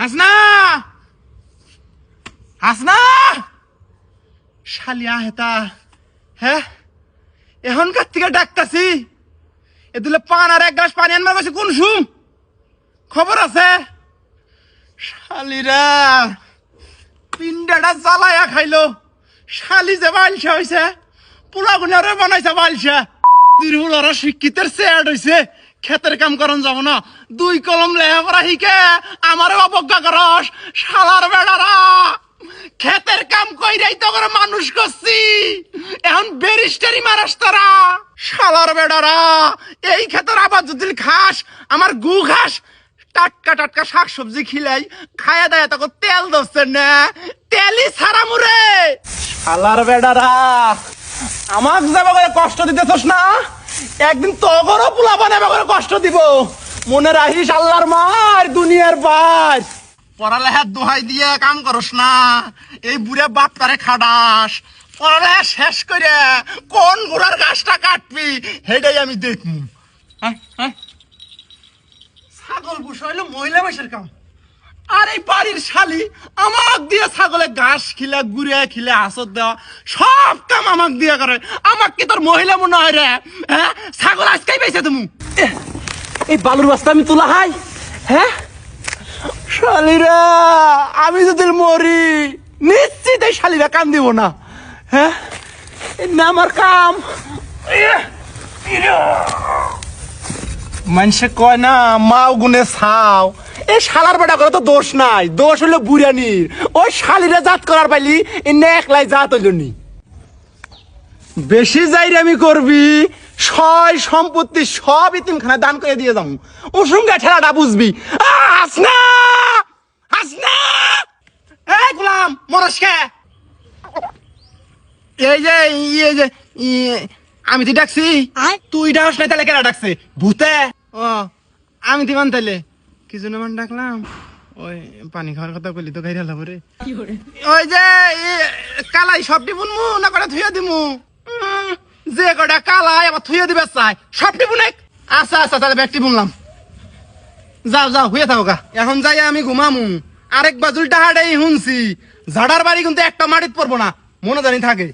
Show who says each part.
Speaker 1: হাসনা! হাসনা! শালিয়া হেতা হ্যাঁ এখনকার থেকে ডাকতাছি? এ দিলে পান আর এক গ্লাস পানি আনবার কাছে কোন সুম খবর আছে? শালিরা, পিন্ডাটা জ্বালায়া খাইলো। শালি যে বালসা হইছে পোলা গুনারে বানাইছে বালসা। তিরহুলারা শিক্ষিতের চেয়ার হইছে। ক্ষেতের কাম করন যাব না। দুই কলম লেহাপড়া হিকে আমারে অবজ্ঞা করস, শালার বেড়ারা। ক্ষেতের কাম কইরাই তো করে মানুষ করছি। এখন বেরিস্টারি মারাস তারা, শালার বেড়ারা। এই ক্ষেতের আবার যদি খাস, আমার গু ঘাস। টাটকা টাটকা শাক সবজি খিলাই, খায়া দায়া তখন তেল দোষের না। তেলই সারা মুরে শালার বেড়ারা, আমাক যাবে কষ্ট দিতেছস না? একদিন তগরও পোলা বানাবে কষ্ট দিব। মনে রাখিস আল্লাহর মার, দুনিয়ার বাস। পড়ালেখার দোহাই দিয়ে কাম করস না, এই বুড়ে বাপ তারে খাডাস পড়ালেখা শেষ করে কোন ঘোড়ার গাছটা কাটবি হেটাই আমি দেখমু। হ্যাঁ হ্যাঁ। ছাগল মহিলা মাসের কাম। আর এই বাড়ির শালি আমাক দিয়ে ছাগলে ঘাস খিলে গুড়ে খিলে হাসত দেওয়া সব কাম আমাক দিয়ে করে। আমাক কি তোর মহিলা মনে হয় রে? হ্যাঁ? ছাগল আজকেই পেয়েছে তুমি
Speaker 2: এই বালুর বস্তা আমি তোলা হাই হ্যাঁ?
Speaker 1: শালিরা আমি যদি মরি নিশ্চিত এই শালিরা কাম দিব না। হ্যাঁ? না আমার কাম। মানুষে কয় না মাও গুনে ছাও। এই শালার বেটা করে তো দোষ নাই দোষ হলো বুড়ানির। ওই শালিরা জাত করার পাইলি এই একলাই জাত হইল বেশি আমি করবি সয় সম্পত্তি সব ইতিমখানা দান করে দিয়ে যাব। উসুঙ্গা ঠেলাটা বুঝবি। হাসনা! হাসনা! এই গোলাম মরসকে এই যে ইয়ে যে আমি তুই ডাকছি তুই ডাকস না তাহলে কেনা ডাকছে? ভূতে? ও আমি মান তাইলে। কি জন্য মান ডাকলাম? ওই পানি খাওয়ার কথা কইলি তো খাইরা লাভ রে। ওই যে কালাই সবটি বুনমু না কটা থুইয়া দিমু? যে কটা কালাই আবার থুইয়া দিবে চাই সবটি বুনে আচ্ছা আচ্ছা তাহলে ব্যক্তি বুনলাম। যাও যাও হয়ে থাকো এখন যাই আমি ঘুমামু। আরেক বাজুল টাহাটাই শুনছি। ঝাড়ার বাড়ি কিন্তু একটা মাটিত পড়ব না মনে জানি থাকে।